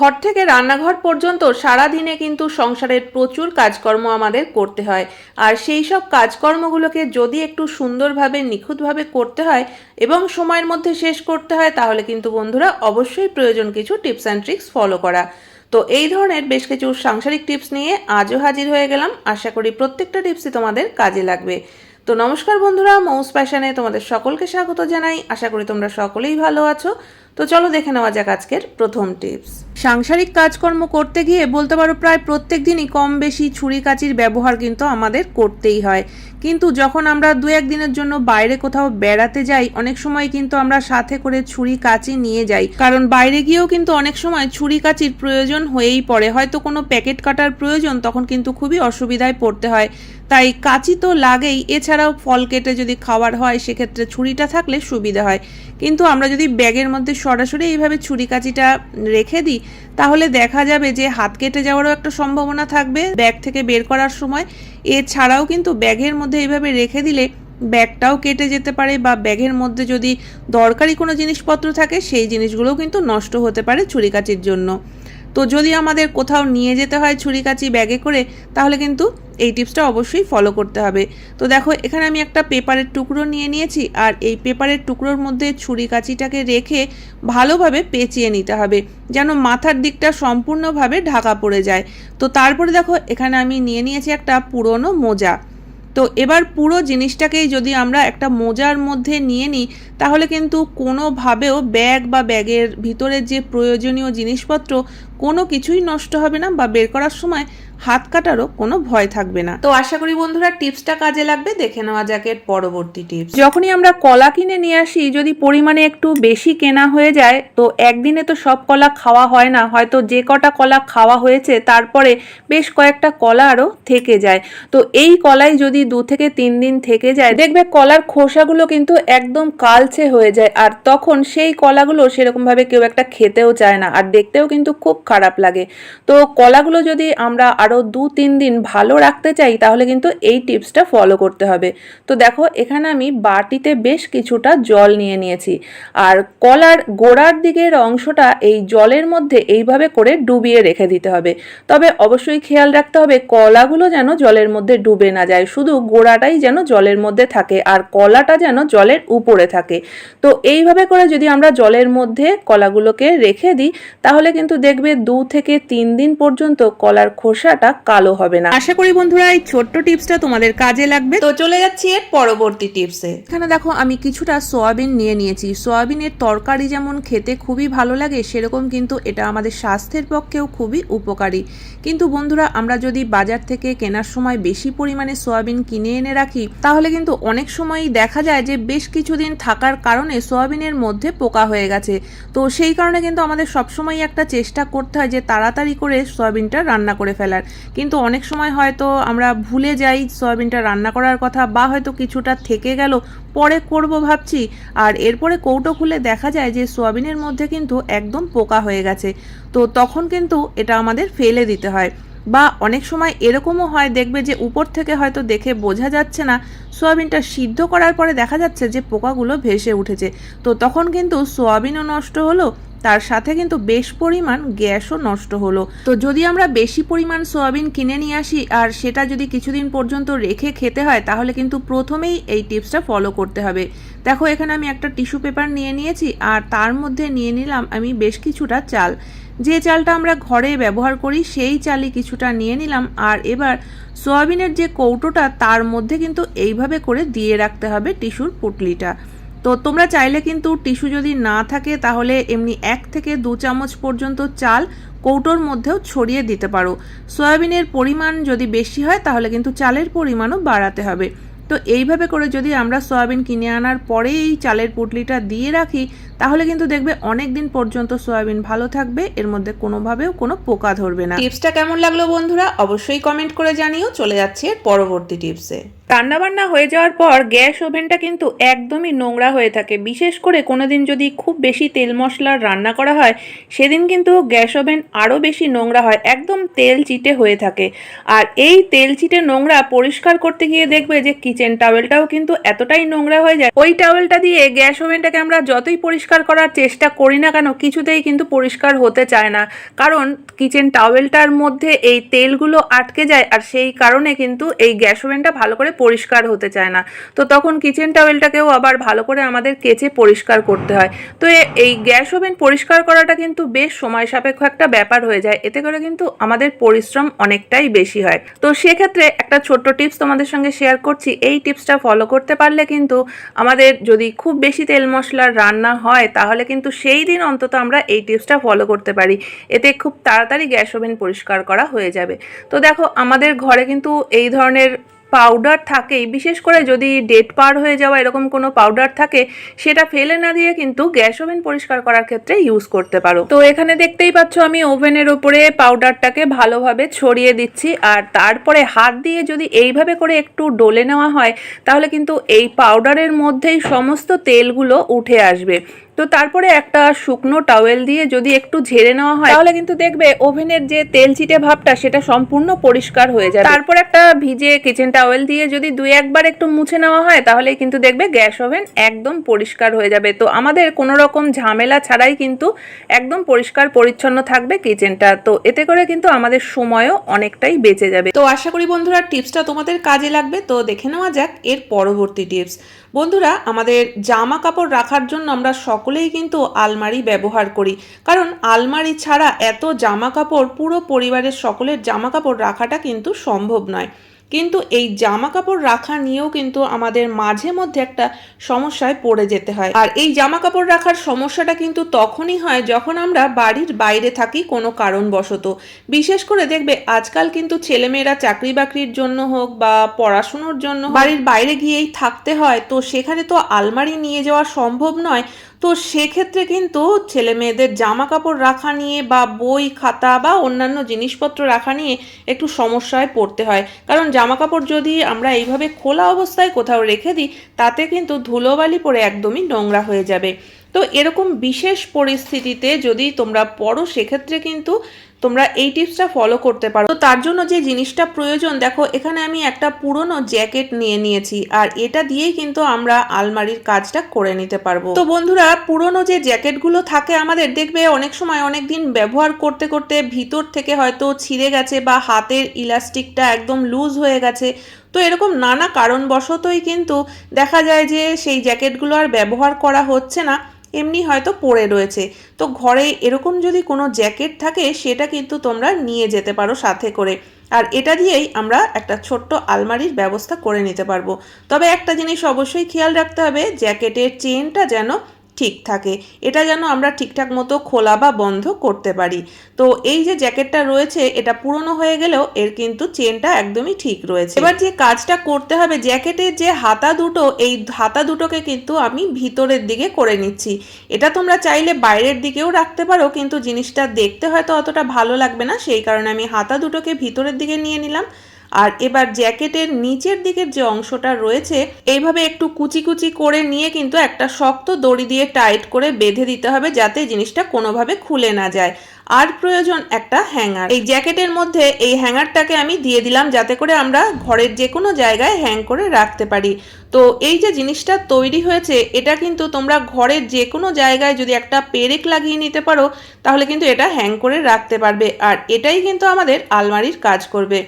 ঘর থেকে রান্নাঘর পর্যন্ত সারা দিনে কিন্তু সংসারের প্রচুর কাজকর্ম আমাদের করতে হয়। আর সেই সব কাজকর্মগুলোকে যদি একটু সুন্দরভাবে, নিখুঁতভাবে করতে হয় এবং সময়ের মধ্যে শেষ করতে হয়, তাহলে কিন্তু বন্ধুরা অবশ্যই প্রয়োজন কিছু টিপস অ্যান্ড ট্রিক্স ফলো করা। তো এই ধরনের বেশ কিছু সাংসারিক টিপস নিয়ে আজও হাজির হয়ে গেলাম। আশা করি প্রত্যেকটা টিপসই তোমাদের কাজে লাগবে। তো নমস্কার বন্ধুরা, মৌস প্যাশনে তোমাদের সকলকে স্বাগত জানাই। আশা করি তোমরা সকলেই ভালো আছো। তো চলো দেখে নেওয়া যাক আজকের প্রথম টিপস সাংসারিক কাজকর্ম করতে গিয়ে বলতে পারো প্রায় প্রত্যেক দিনই কম বেশি ছুরি কাচির ব্যবহার কিন্তু আমাদের করতেই হয়। কিন্তু যখন আমরা দু একদিনের জন্য বাইরে কোথাও বেড়াতে যাই, অনেক সময় কিন্তু আমরা সাথে করে ছুরি কাচি নিয়ে যাই। কারণ বাইরে গিয়েও কিন্তু অনেক সময় ছুরি কাচির প্রয়োজন হয়েই পড়ে। হয়তো কোনো প্যাকেট কাটার প্রয়োজন তখন কিন্তু খুবই অসুবিধায় পড়তে হয়। তাই কাঁচি তো লাগেই, এছাড়াও ফল কেটে যদি খাওয়ার হয়, সেক্ষেত্রে ছুরিটা থাকলে সুবিধা হয়। কিন্তু আমরা যদি ব্যাগের মধ্যে সরাসরি এইভাবে ছুরি কাঁচিটা রেখে দিই, তাহলে দেখা যাবে যে হাত কেটে যাওয়ারও একটা সম্ভাবনা থাকবে ব্যাগ থেকে বের করার সময়। এছাড়াও কিন্তু ব্যাগের মধ্যে এইভাবে রেখে দিলে ব্যাগটাও কেটে যেতে পারে বা ব্যাগের মধ্যে যদি দরকারি কোনো জিনিসপত্র থাকে, সেই জিনিসগুলোও কিন্তু নষ্ট হতে পারে ছুরিকাচির জন্য। তো যদি আমাদের কোথাও নিয়ে যেতে হয় ছুরিকাচি ব্যাগে করে, তাহলে কিন্তু এই টিপসটা অবশ্যই ফলো করতে হবে। তো দেখো, এখানে আমি একটা পেপারের টুকরো নিয়ে নিয়েছি, আর এই পেপারের টুকরোর মধ্যে ছুরি কাচিটাকে রেখে ভালোভাবে পেঁচিয়ে নিতে হবে, যেন মাথার দিকটা সম্পূর্ণভাবে ঢাকা পড়ে যায়। তো তারপরে দেখো, এখানে আমি নিয়ে নিয়েছি একটা পুরনো মোজা। তো এবার পুরো জিনিসটাকেই যদি আমরা একটা মোজার মধ্যে নিয়ে নিই, তাহলে কিন্তু কোনোভাবেও ব্যাগ বা ব্যাগের ভিতরে যে প্রয়োজনীয় জিনিসপত্র কোনো কিছুই নষ্ট হবে না বা বের করার সময় হাত কাটারও কোনো ভয় থাকবে না। তো আশা করি বন্ধুরা টিপসটা কাজে লাগবে দেখে নেওয়া যাক এর পরবর্তী টিপস। যখনই আমরা কলা কিনে নিয়ে আসি যদি পরিমাণে একটু বেশি কেনা হয়ে যায় তো একদিনে তো সব কলা খাওয়া হয় না হয়তো যে কটা কলা খাওয়া হয়েছে তারপরে বেশ কয়েকটা কলা আরও থেকে যায়। তো এই কলাই যদি দু থেকে তিন দিন থেকে যায় দেখবে কলার খোসাগুলো কিন্তু একদম কালচে হয়ে যায় আর তখন সেই কলাগুলো সেরকমভাবে কেউ একটা খেতেও চায় না আর দেখতেও কিন্তু খুব খারাপ লাগে। তো কলাগুলো যদি আমরা আরও দু তিন দিন ভালো রাখতে চাই, তাহলে কিন্তু এই টিপসটা ফলো করতে হবে। তো দেখো, এখানে আমি বাটিতে বেশ কিছুটা জল নিয়ে নিয়েছি। আর কলার গোড়ার দিকের অংশটা এই জলের মধ্যে এইভাবে করে ডুবিয়ে রেখে দিতে হবে। তবে অবশ্যই খেয়াল রাখতে হবে, কলাগুলো যেন জলের মধ্যে ডুবে না যায়। শুধু গোড়াটাই যেন জলের মধ্যে থাকে, আর কলাটা যেন জলের উপরে থাকে। তো এইভাবে করে যদি আমরা জলের মধ্যে কলাগুলোকে রেখে দিই, তাহলে কিন্তু দেখবে দু থেকে তিন দিন পর্যন্ত কলার খোসাটা কালো হবে না। আশা করি বন্ধুরা এই ছোট্ট টিপসটা তোমাদের কাজে লাগবে। তো চলে যাচ্ছি এর পরবর্তী টিপসে। এখানে দেখো আমি কিছুটা সোয়াবিন নিয়ে নিয়েছি। সোয়াবিনের তরকারি যেমন খেতে খুবই ভালো লাগে সেরকম কিন্তু এটা আমাদের স্বাস্থ্যের পক্ষেও খুবই উপকারী। কিন্তু বন্ধুরা আমরা যদি বাজার থেকে কেনার সময় বেশি পরিমাণে সোয়াবিন কিনে এনে রাখি তাহলে কিন্তু অনেক সময়ই দেখা যায় যে বেশ কিছুদিন থাকার কারণে সোয়াবিনের মধ্যে পোকা হয়ে গেছে। তো সেই কারণে কিন্তু আমাদের সবসময় একটা চেষ্টা করতে হয় যে তাড়াতাড়ি করে সয়াবিনটা রান্না করে ফেলার। কিন্তু অনেক সময় হয়তো আমরা ভুলে যাই সয়াবিনটা রান্না করার কথা বা হয়তো কিছুটা থেকে গেল, পরে করব ভাবছি। আর এরপরে কৌটো খুলে দেখা যায় যে সোয়াবিনের মধ্যে কিন্তু একদম পোকা হয়ে গেছে। তো তখন কিন্তু এটা আমাদের ফেলে দিতে হয়। বা অনেক সময় এরকমও হয়, দেখবে যে উপর থেকে হয়তো দেখে বোঝা যাচ্ছে না, সোয়াবিনটা সিদ্ধ করার পরে দেখা যাচ্ছে যে পোকাগুলো ভেসে উঠেছে। তো তখন কিন্তু সোয়াবিনও নষ্ট হলো তার সাথে কিন্তু বেশ পরিমাণ গ্যাসও নষ্ট হলো। তো যদি আমরা বেশি পরিমাণ সোয়াবিন কিনে নিয়ে আসি আর সেটা যদি কিছুদিন পর্যন্ত রেখে খেতে হয়, তাহলে কিন্তু প্রথমেই এই টিপসটা ফলো করতে হবে। দেখো, এখানে আমি একটা টিস্যু পেপার নিয়ে নিয়েছি আর তার মধ্যে নিয়ে নিলাম আমি বেশ কিছুটা চাল। যে চালটা আমরা ঘরে ব্যবহার করি, সেই চালই কিছুটা নিয়ে নিলাম আর এবার সোয়াবিনের যে কৌটোটা, তার মধ্যে কিন্তু এইভাবে করে দিয়ে রাখতে হবে টিস্যুর পুটলিটা। তো তোমরা চাইলে কিন্তু টিস্যু যদি না থাকে, তাহলে এমনি এক থেকে দু চামচ পর্যন্ত চাল কৌটোর মধ্যেও ছড়িয়ে দিতে পারো। সয়াবিনের পরিমাণ যদি বেশি হয়, তাহলে কিন্তু চালের পরিমাণও বাড়াতে হবে। তো এইভাবে করে যদি আমরা সয়াবিন কিনে আনার পরে এই চালের পুটলিটা দিয়ে রাখি তাহলে কিন্তু দেখবে অনেক দিন পর্যন্ত সয়াবিন ভালো থাকবে এর মধ্যে কোনোভাবেও কোনো পোকা ধরবে না। টিপসটা কেমন লাগল বন্ধুরা? অবশ্যই কমেন্ট করে জানিও। চলে যাচ্ছে এর পরবর্তী টিপসে রান্নাবান্না হয়ে যাওয়ার পর গ্যাস ওভেনটা কিন্তু একদমই নোংরা হয়ে থাকে। বিশেষ করে কোনোদিন যদি খুব বেশি তেল মশলার রান্না করা হয় সেদিন কিন্তু গ্যাস ওভেন আরও বেশি নোংরা হয় একদম তেল চিটে হয়ে থাকে। আর এই তেল চিটে নোংরা পরিষ্কার করতে গিয়ে দেখবে যে কিচেন টাওয়েলটাও কিন্তু এতটাই নোংরা হয়ে যায়। ওই টাওয়েলটা দিয়ে গ্যাস ওভেনটাকে আমরা যতই পরিষ্কার পরিষ্কার করার চেষ্টা করি না কেন, কিছুতেই কিন্তু পরিষ্কার হতে চায় না। কারণ কিচেন টাওয়েলটার মধ্যে এই তেলগুলো আটকে যায় আর সেই কারণে কিন্তু এই গ্যাস ওভেনটা ভালো করে পরিষ্কার হতে চায় না। তো তখন কিচেন টাওয়েলটাকেও আবার ভালো করে আমাদের কেচে পরিষ্কার করতে হয়। তো এই গ্যাস ওভেন পরিষ্কার করাটা কিন্তু বেশ সময় সাপেক্ষ একটা ব্যাপার হয়ে যায়। এতে করে কিন্তু আমাদের পরিশ্রম অনেকটাই বেশি হয়। তো সেক্ষেত্রে একটা ছোট্ট টিপস তোমাদের সঙ্গে শেয়ার করছি। এই টিপসটা ফলো করতে পারলে কিন্তু আমাদের যদি খুব বেশি তেল মশলার রান্না হয় তাহলে কিন্তু সেই দিন অন্তত আমরা এই টিপসটা ফলো করতে পারি। এতে খুব তাড়াতাড়ি গ্যাস ওভেন পরিষ্কার করা হয়ে যাবে। তো দেখো, আমাদের ঘরে কিন্তু এই ধরনের পাউডার থাকেই। বিশেষ করে যদি ডেট পার হয়ে যাওয়া এরকম কোনো পাউডার থাকে, সেটা ফেলে না দিয়ে কিন্তু গ্যাস ওভেন পরিষ্কার করার ক্ষেত্রে ইউজ করতে পারো। তো এখানে দেখতেই পাচ্ছ আমি ওভেনের উপরে পাউডারটাকে ভালোভাবে ছড়িয়ে দিচ্ছি। আর তারপরে হাত দিয়ে যদি এইভাবে করে একটু ডলে নেওয়া হয়, তাহলে কিন্তু এই পাউডারের মধ্যেই সমস্ত তেলগুলো উঠে আসবে। তো তারপরে একটা শুকনো টাওয়েল দিয়ে যদি একটু ঝেড়ে নেওয়া হয়, তাহলে কিন্তু দেখবে ওভেনের যে তেল চিটে ভাবটা, সেটা সম্পূর্ণ পরিষ্কার হয়ে যাবে। তারপর একটা ভিজে কিচেন টাওয়েল দিয়ে যদি দুই একবার একটু মুছে নেওয়া হয় তাহলে কিন্তু দেখবে গ্যাস ওভেন একদম পরিষ্কার হয়ে যাবে। তো আমাদের কোনো রকম ঝামেলা ছাড়াই কিন্তু একদম পরিষ্কার পরিচ্ছন্ন থাকবে কিচেনটা তো এতে করে কিন্তু আমাদের সময়ও অনেকটাই বেঁচে যাবে। তো আশা করি বন্ধুরা টিপসটা তোমাদের কাজে লাগবে। তো দেখে নেওয়া যাক এর পরবর্তী টিপস। বন্ধুরা, আমাদের জামা কাপড় রাখার জন্য আমরা সকলেই কিন্তু আলমারি ব্যবহার করি। কারণ আলমারি ছাড়া এত জামা কাপড় পুরো পরিবারের সকলের জামা কাপড় রাখাটা কিন্তু সম্ভব নয়। কিন্তু এই জামা কাপড় রাখা নিয়েও কিন্তু আমাদের মাঝে মধ্যে একটা সমস্যায় পড়ে যেতে হয়। আর এই জামা কাপড় রাখার সমস্যাটা কিন্তু তখনই হয় যখন আমরা বাড়ির বাইরে থাকি কোনো কারণবশত। বিশেষ করে দেখবে আজকাল কিন্তু ছেলেমেয়েরা চাকরি বাকরির জন্য হোক বা পড়াশুনোর জন্য বাড়ির বাইরে গিয়েই থাকতে হয়। তো সেখানে তো আলমারি নিয়ে যাওয়া সম্ভব নয়। তো সেক্ষেত্রে কিন্তু ছেলে মেয়েদের জামা কাপড় রাখা নিয়ে বা বই, খাতা বা অন্যান্য জিনিসপত্র রাখা নিয়ে একটু সমস্যায় পড়তে হয়। কারণ জামা কাপড় যদি আমরা এইভাবে খোলা অবস্থায় কোথাও রেখে দিই, তাতে কিন্তু ধুলোবালি পরে একদমই নোংরা হয়ে যাবে। তো এরকম বিশেষ পরিস্থিতিতে যদি তোমরা পড়ো, সেক্ষেত্রে কিন্তু তোমরা এই টিপসটা ফলো করতে পারো। তো তার জন্য যে জিনিসটা প্রয়োজন, দেখো, এখানে আমি একটা পুরনো জ্যাকেট নিয়ে নিয়েছি, আর এটা দিয়েই কিন্তু আমরা আলমারির কাজটা করে নিতে পারব। তো বন্ধুরা, পুরনো যে জ্যাকেটগুলো থাকে আমাদের, দেখবে অনেক সময় অনেক দিন ব্যবহার করতে করতে ভিতর থেকে হয়তো ছিঁড়ে গেছে বা হাতের ইলাস্টিকটা একদম লুজ হয়ে গেছে। তো এরকম নানা কারণবশতই কিন্তু দেখা যায় যে সেই জ্যাকেটগুলো আর ব্যবহার করা হচ্ছে না। এমনি হয়তো পড়ে রয়েছে। তো ঘরে এরকম যদি কোনো জ্যাকেট থাকে, সেটা কিন্তু তোমরা নিয়ে যেতে পারো সাথে করে। আর এটা দিয়েই আমরা একটা ছোট্ট আলমারির ব্যবস্থা করে নিতে পারব। তবে একটা জিনিস অবশ্যই খেয়াল রাখতে হবে, জ্যাকেটের চেনটা যেন ঠিক থাকে। এটা যেন আমরা ঠিকঠাক মতো খোলা বা বন্ধ করতে পারি। তো এই যে জ্যাকেটটা রয়েছে, এটা পুরনো হয়ে গেলেও এর কিন্তু চেনটা একদমই ঠিক রয়েছে। এবার যে কাজটা করতে হবে জ্যাকেটের যে হাতা দুটো, এই হাতা দুটোকে কিন্তু আমি ভিতরের দিকে করে নিচ্ছি। এটা তোমরা চাইলে বাইরের দিকেও রাখতে পারো, কিন্তু জিনিসটা দেখতে হয়তো অতটা ভালো লাগবে না। সেই কারণে আমি হাতা দুটোকে ভিতরের দিকে নিয়ে নিলাম। আর এবার জ্যাকেটের নিচের দিকের যে অংশটা রয়েছে, এইভাবে একটু কুচি কুচি করে নিয়ে কিন্তু একটা শক্ত দড়ি দিয়ে টাইট করে বেঁধে দিতে হবে যাতে জিনিসটা কোনোভাবে খুলে না যায়। আর প্রয়োজন একটা হ্যাঙ্গার। এই জ্যাকেটের মধ্যে এই হ্যাঙ্গারটাকে আমি দিয়ে দিলাম যাতে করে আমরা ঘরের যে কোনো জায়গায় হ্যাং করে রাখতে পারি। তো এই যে জিনিসটা তৈরি হয়েছে, এটা কিন্তু তোমরা ঘরের যে কোনো জায়গায় যদি একটা পেরেক লাগিয়ে নিতে পারো, তাহলে কিন্তু এটা হ্যাং করে রাখতে পারবে। আর এটাই কিন্তু আমাদের আলমারির কাজ করবে।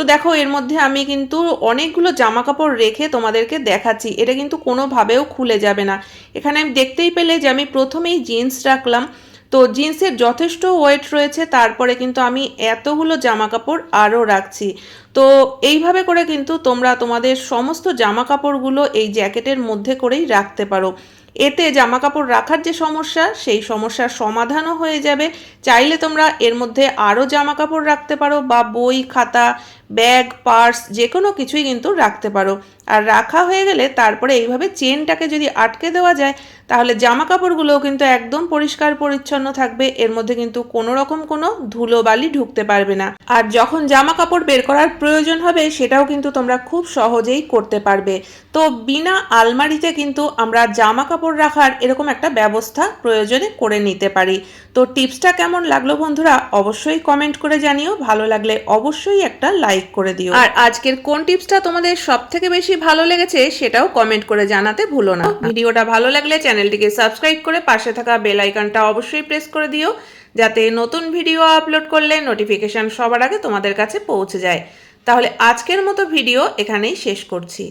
তো দেখো, এর মধ্যে আমি কিন্তু অনেকগুলো জামা কাপড় রেখে তোমাদেরকে দেখাচ্ছি। এটা কিন্তু কোনোভাবেও খুলে যাবে না। এখানে আমি দেখতেই পেলে যে আমি প্রথমেই জিন্স রাখলাম। তো জিন্সের যথেষ্ট ওয়েট রয়েছে, তারপরে কিন্তু আমি এতগুলো জামা কাপড় আরও রাখছি। তো এইভাবে করে কিন্তু তোমরা তোমাদের সমস্ত জামা কাপড়গুলো এই জ্যাকেটের মধ্যে করেই রাখতে পারো। এতে জামা কাপড় রাখার যে সমস্যা, সেই সমস্যার সমাধানও হয়ে যাবে। চাইলে তোমরা এর মধ্যে আরও জামা কাপড় রাখতে পারো বা বই, খাতা, ব্যাগ, পার্স যে কোনো কিছুই কিন্তু রাখতে পারো। আর রাখা হয়ে গেলে তারপরে এইভাবে চেনটাকে যদি আটকে দেওয়া যায়, তাহলে জামা কাপড়গুলোও কিন্তু একদম পরিষ্কার পরিচ্ছন্ন থাকবে। এর মধ্যে কিন্তু কোনো রকম কোনো ধুলোবালি ঢুকতে পারবে না। আর যখন জামা কাপড় বের করার প্রয়োজন হবে সেটাও কিন্তু তোমরা খুব সহজেই করতে পারবে। তো বিনা আলমারিতে কিন্তু আমরা জামা কাপড় রাখার এরকম একটা ব্যবস্থা প্রয়োজনে করে নিতে পারি। তো টিপসটা কেমন লাগল বন্ধুরা অবশ্যই কমেন্ট করে জানিও, ভালো লাগলে অবশ্যই একটা লাইক করে দিও। আর আজকের কোন টিপসটা তোমাদের সব থেকে বেশি ভালো লেগেছে সেটাও কমেন্ট করে জানাতে ভুলো না। ভিডিওটা ভালো লাগলে চ্যানেলটিকে সাবস্ক্রাইব করে পাশে থাকা বেল আইকনটা অবশ্যই প্রেস করে দিও, যাতে নতুন ভিডিও আপলোড করলে নোটিফিকেশন সবার আগে তোমাদের কাছে পৌঁছে যায়। তাহলে আজকের মতো ভিডিও এখানেই শেষ করছি।